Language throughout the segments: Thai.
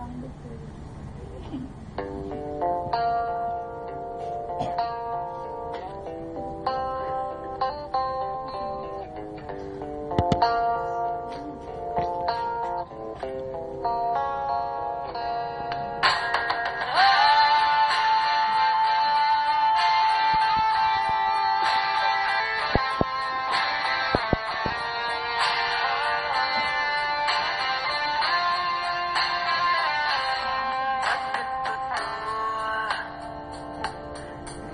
ต้อง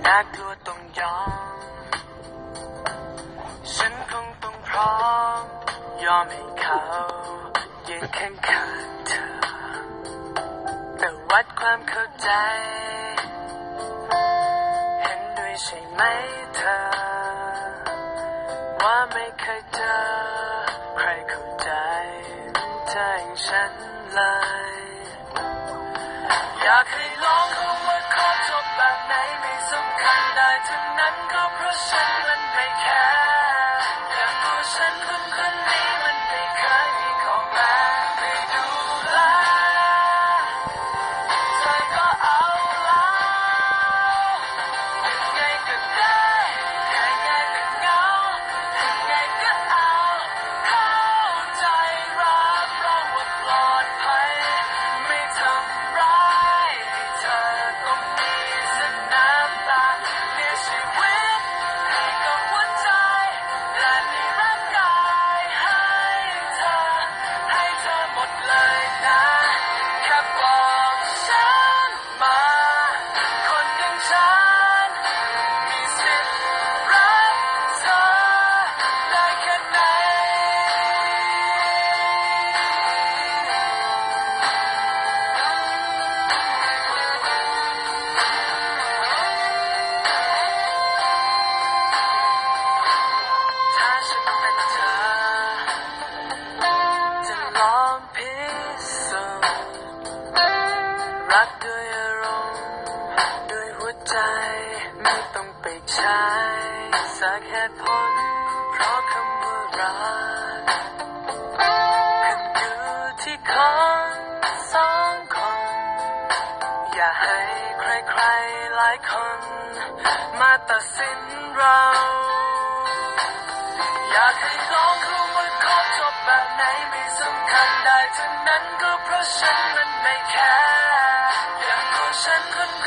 น่ากลัวต้องยอม ฉันคงต้องพร้อม ยอมให้เขายืนข้างข้างเธอ แต่วัดความเข้าใจ เห็นด้วยใช่ไหมเธอ ว่าไม่เคยเจอ ใครเข้าใจเธออย่างฉันเลย อยากให้ลองเขา รักด้วยอารมณ์ด้วยหัวใจ ไม่ต้องไปใช้สักเหตุผลเพราะคำว่ารักขึ้นอยู่ที่คนสองคน อย่าให้ใครๆหลายคน มาตัดสินเรา อยากให้ลองรู้ว่าขอจบแบบไหนไม่สำคัญได้ทั้งนั้นก็เพราะฉันมันไม่แค่อ ย่า